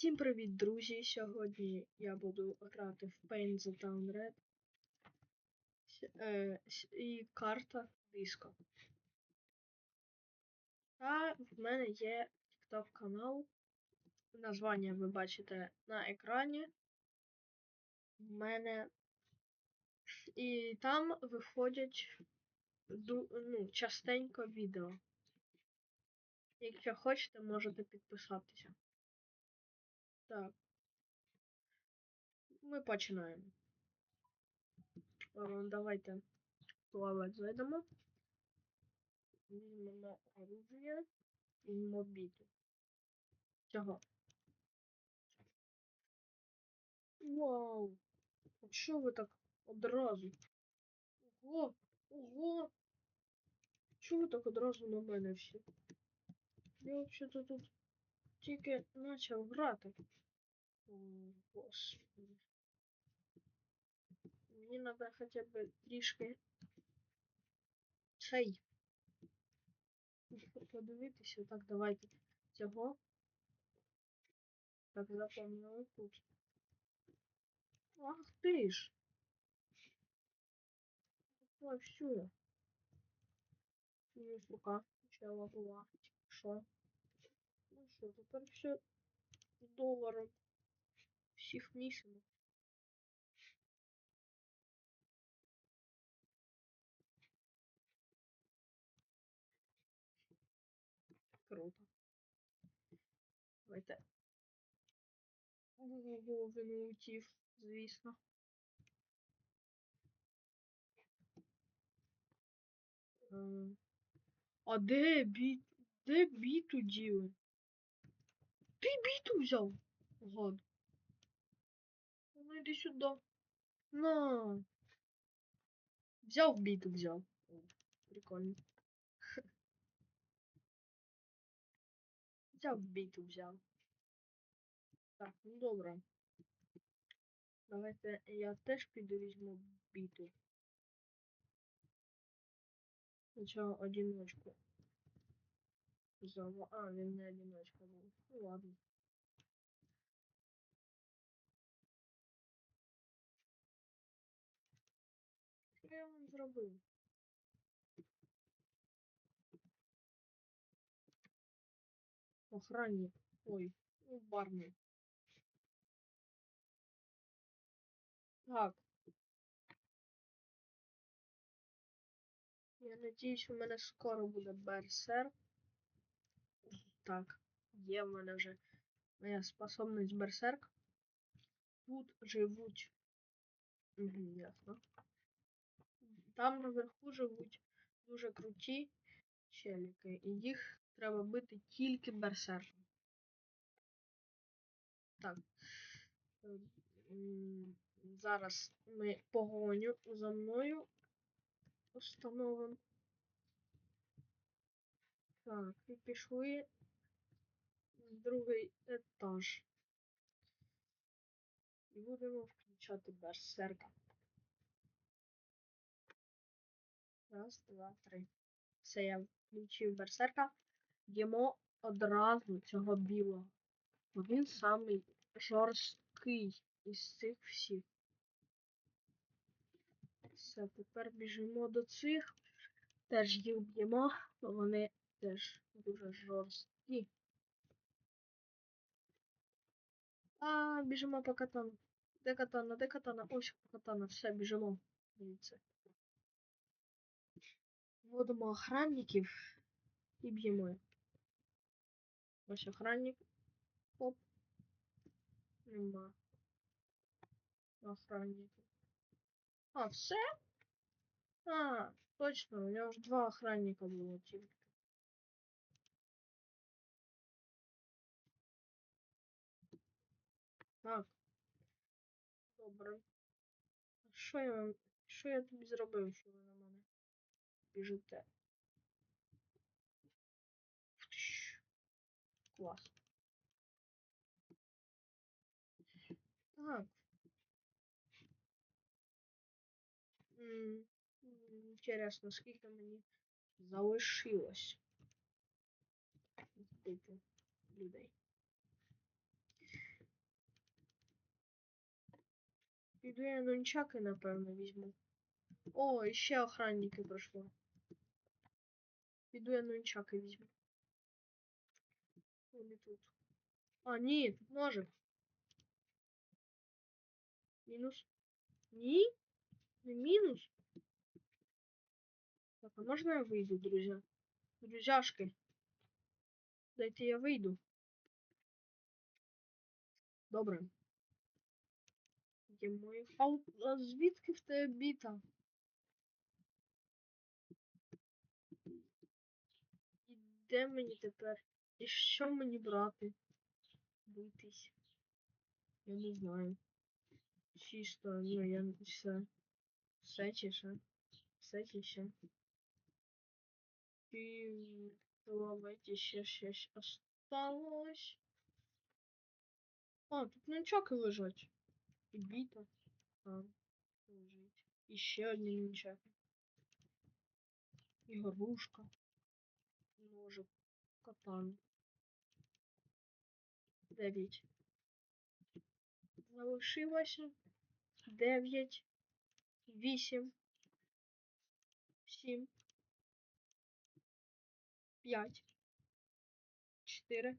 Всім привіт, друзі! Сьогодні я буду грати в Paint the Town Red. Е, і карта диско. Та в мене є TikTok канал. Названня ви бачите на екрані. В мене. І там виходять ну, частенько відео. Якщо хочете, можете підписатися. Так. Ми починаємо. Е, Давайте туалет зайдемо. Візьмемо оружие. Візьмемо біту. Цього. Вау! А що ви так одразу? Ого! Ого! Ви так одразу на мене всі? Я взагалі тут тільки почав грати. Господи. Мені треба хоча б трішки цей. Подивитися. Так, давайте цього. Так, запомнили тут. Ах ти ж! Ой, все. Ні, рука почала була. Що? Ну що, тепер все доларом. Всіх місимо. Круто. Давайте. Ого, він улетів, звісно. Ем, А де біт? Де біту діли? Ти біту взяв? Гад. Йди сюди. На. Взяв біту, взяв. О, прикольно. Взяв біту, взяв. Так, ну добре. Давайте я теж піду візьму біту. Спочатку одиночку. Взяв. А, він не одиночка був. Ну ладно. Я вам зробив? Охранник. Ой, ну бармен. Так. Я надіюсь, у мене скоро буде берсер. Так, є в мене вже моя способність берсерк. Тут живуть. Угу, ясно. Там наверху живуть дуже круті челіки, і їх треба бити тільки берсерком. Так. Ем, Зараз ми погоню за мною установимо. Так, і пішли в другий етаж. І будемо включати берсерка. Раз, два, три. Все, я включив берсерка. Йдемо одразу цього білого. Бо Він самий жорсткий із цих всіх. Все, тепер біжимо до цих. Теж їх б'ємо, бо вони теж дуже жорсткі. А, біжимо по катану. Де катана? Де катана? Ось катана, все, біжимо. Дивіться. Вводимо охранників і б'ємо. їх. Ось охранник. Оп. Нема. Охранника. А, все? А, точно, у нього ж два охранника було тільки. Так. Добре. А Що я вам. Що я тобі зробив, що ви на мене біжите. Клас. Так. Інтересно, скільки мені залишилось типу людей. Піду я нунчаки, напевно, візьму. О, і ще охранники пройшло. Піду я нунчаки візьму. Вони тут. А, ні, тут ножик. Мінус. Ні? Не мінус? Так, а можна я вийду, друзі? Друзяшки. Дайте я вийду. Добре. Є мої. А, от- а звідки в тебе біта? Де мені тепер? І що мені брати? Битись? Я не знаю. Чисто, ну я все. Все чи ще? Все чи ще? І давайте ще щось осталось. А, тут нунчаки лежать. І біта. А, лежить. І ще одні нунчаки. І. Ножик. Катан. Дев'ять. Залишилося. Дев'ять. Вісім. Сім. П'ять. Чотири.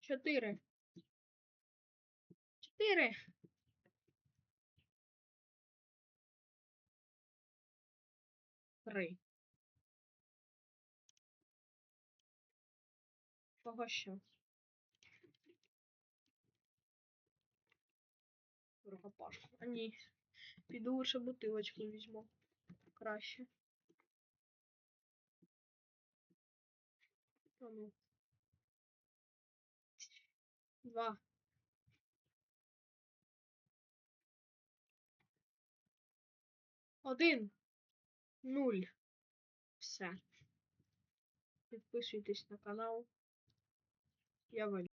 Чотири. Чотири. Три. Чого ще? Рукопашку. А ні. Піду лише бутилочку візьму. Краще. А ну. Два. Один. Нуль. Все. Підписуйтесь на канал. Я валю.